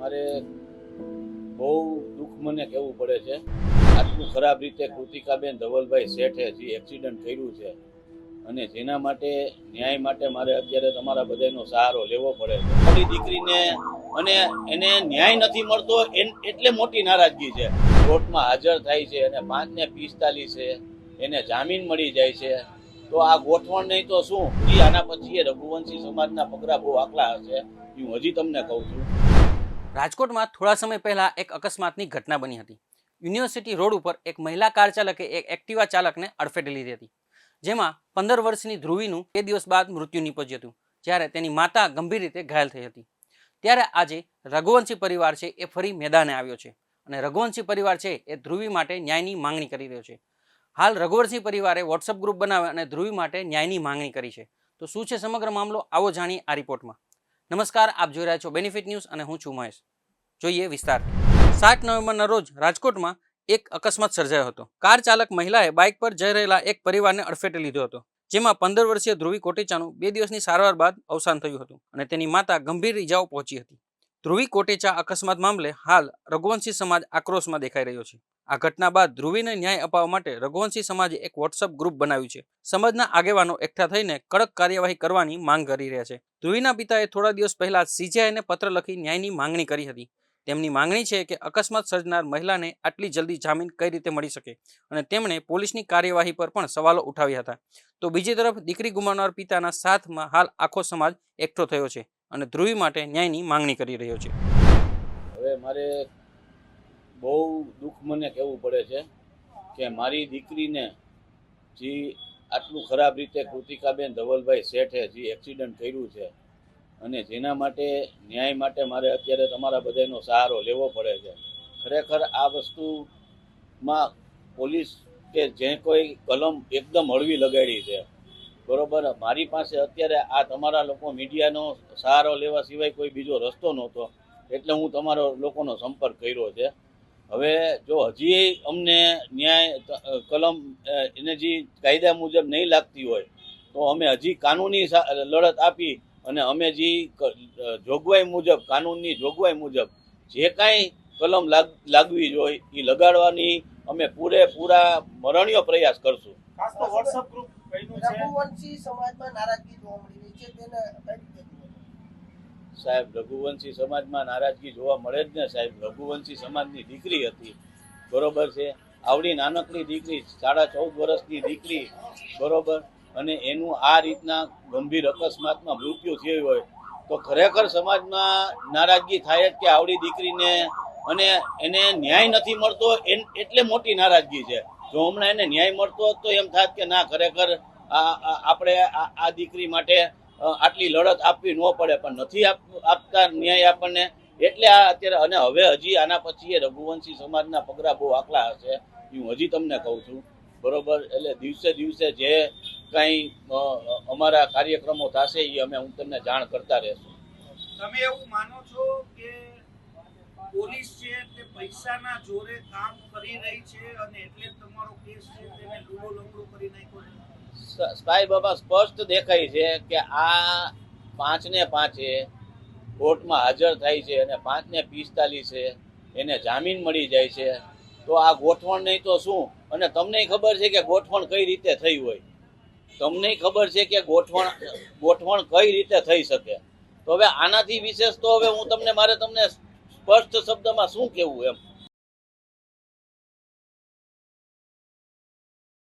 મારે બહુ દુઃખ મને કહેવું પડે છે. આટલું ખરાબ રીતે કૃતિકાબેન ધવલભાઈ શેઠે જે એક્સિડન્ટ કર્યું છે અને જેના માટે ન્યાય માટે મારે અત્યારે તમારા બધાનો સહારો લેવો પડે છે. મારી દીકરીને અને એને ન્યાય નથી મળતો એટલે મોટી નારાજગી છે. કોર્ટમાં હાજર થાય છે અને પાંચ ને પિસ્તાલીસે એને જામીન મળી જાય છે. તો આ ગોઠવણ નહીં તો શું? આના પછી એ રઘુવંશી સમાજના પગરા બહુ આકલા હશે. હું હજી તમને કહું છું. રાજકોટમાં થોડા સમય પહેલા એક અકસ્માતની ઘટના બની હતી. યુનિવર્સિટી રોડ ઉપર એક મહિલા કાર ચાલકે એક એક્ટિવા ચાલકને અડફેટે લીધી હતી. જેમાં પંદર વર્ષની ધ્રુવીનું બે દિવસ બાદ મૃત્યુ નીપજ્યું હતું, જ્યારે તેની માતા ગંભીર રીતે ઘાયલ થઈ હતી. ત્યારે આજે રઘુવંશી પરિવાર છે એ ફરી મેદાને આવ્યો છે અને રઘુવંશી પરિવાર છે એ ધ્રુવી માટે ન્યાયની માંગણી કરી રહ્યો છે. હાલ રઘુવંશી પરિવારે વોટ્સઅપ ગ્રુપ બનાવે અને ધ્રુવી માટે ન્યાયની માંગણી કરી છે. તો શું છે સમગ્ર મામલો? આવો જાણીએ આ રિપોર્ટમાં. નમસ્કાર, આપ જોઈ રહ્યા છો બેનિફિટ ન્યૂઝ અને હું છું મહેશ. જોઈએ વિસ્તાર. સાત નવેમ્બરના રોજ રાજકોટમાં એક અકસ્માત સર્જાયો હતો. કાર ચાલક મહિલાએ બાઇક પર જઈ રહેલા એક પરિવારને અડફેટે લીધો હતો. જેમાં પંદર વર્ષીય ધ્રુવી કોટેચાનું બે દિવસની સારવાર બાદ અવસાન થયું હતું અને તેની માતા ગંભીર ઇજાઓ પહોંચી હતી. ધ્રુવી કોટેચા અકસ્માત મામલે હાલ રઘુવંશી સમાજ આક્રોશમાં દેખાઈ રહ્યો છે. આ ઘટના બાદ ધ્રુવીને ન્યાય અપાવવા માટે રઘુવંશી સમાજે એક વોટ્સઅપ ગ્રુપ બનાવ્યું છે. સમાજના આગેવાનો એકઠા થઈને કડક કાર્યવાહી કરવાની માંગ કરી રહ્યા છે. ધ્રુવીના પિતાએ થોડા દિવસ પહેલા સીજીઆઈને પત્ર લખી ન્યાયની માંગણી કરી હતી. તેમની માંગણી છે કે અકસ્માત સર્જનાર મહિલાને આટલી જલ્દી જામીન કઈ રીતે મળી શકે અને તેમણે પોલીસની કાર્યવાહી પર પણ સવાલો ઉઠાવ્યા હતા. તો બીજી તરફ, દીકરી ગુમાવનાર પિતાના સાથમાં હાલ આખો સમાજ એકઠો થયો છે અને ધ્રુવી માટે ન્યાયની માંગણી કરી રહ્યો છે. હવે મારે બહુ દુઃખ મને કહેવું પડે છે કે મારી દીકરીને જે આટલું ખરાબ રીતે કૃતિકાબેન ધવલભાઈ શેઠે જે એક્સિડન્ટ કર્યું છે અને જેના માટે ન્યાય માટે મારે અત્યારે તમારા બધાનો સહારો લેવો પડે છે. ખરેખર આ વસ્તુમાં પોલીસ કે જે કોઈ કલમ એકદમ હળવી લગાડી છે. બરોબર, મારી પાસે અત્યારે આ તમારા લોકો મીડિયાનો સહારો લેવા સિવાય કોઈ બીજો રસ્તો નહોતો. એટલે હું તમારો લોકોનો સંપર્ક કર્યો છે. હવે જો હજી અમને ન્યાય કલમ એને જે કાયદા મુજબ નહીં લાગતી હોય તો અમે હજી કાનૂની સા- લડત આપી અને અમે જે જોગવાઈ મુજબ કાનૂનની જોગવાઈ મુજબ જે કાંઈ કલમ લાગ લાગવી જોઈએ એ લગાડવાની અમે પૂરેપૂરા મરણીય પ્રયાસ કરશું ખાસ તો વોટ્સઅપ ગ્રુપ છે રઘુવંશી સમાજમાં નારાજગી જોવા મળી રહી છે તેને? સાહેબ, રઘુવંશી સમાજમાં નારાજગી જોવા મળે જ ને સાહેબ. રઘુવંશી સમાજની દીકરી હતી. બરોબર છે? આવડી નાનકડી દીકરી, સાડા ચૌદ વર્ષની દીકરી. બરોબર? અને એનું આ રીતના ગંભીર અકસ્માતમાં મૃત્યુ થયું હોય, તો ખરેખર સમાજમાં નારાજગી થાય જ કે આવડી દીકરીને અને એને ન્યાય નથી મળતો એટલે મોટી નારાજગી છે. જો હમણાં એને ન્યાય મળતો, તો એમ થાત કે ના, ખરેખર આ આપણે આ દીકરી માટે આટલી લડત આપવી ન પડે, પણ નથી આપ- આપતા ન્યાય આપણને. એટલે આ અત્યારે, અને હવે હજી આના પછી એ રઘુવંશી સમાજના પગરા બહુ આકલા હશે, હું હજી તમને કહું છું. બરોબર? એટલે દિવસે દિવસે જે કાંઈ અમારા કાર્યક્રમો થશે એ અમે, હું તમને જાણ કરતા રહેશું. તમે એવું માનો છો કે પોલીસ છે તે પૈસાના જોરે કામ કરી રહી છે અને એટલે તમારો કેસ છે, તેને લૂલો લંગડો કરી નાખ્યો? છે સાંઈ બાબા સ્પષ્ટ દેખાય છે કે આ પાંચ ને પાંચે કોર્ટમાં હાજર થાય છે અને પાંચ ને પિસ્તાલીસે એને જામીન મળી જાય છે. તો આ ગોઠવણ નહીં તો શું? અને તમને ખબર છે કે ગોઠવણ કઈ રીતે થઈ હોય? તમને ખબર છે કે ગોઠવણ ગોઠવણ કઈ રીતે થઈ શકે? તો હવે આનાથી વિશેષ તો હવે હું તમને, મારે તમને સ્પષ્ટ શબ્દમાં શું કહેવું એમ?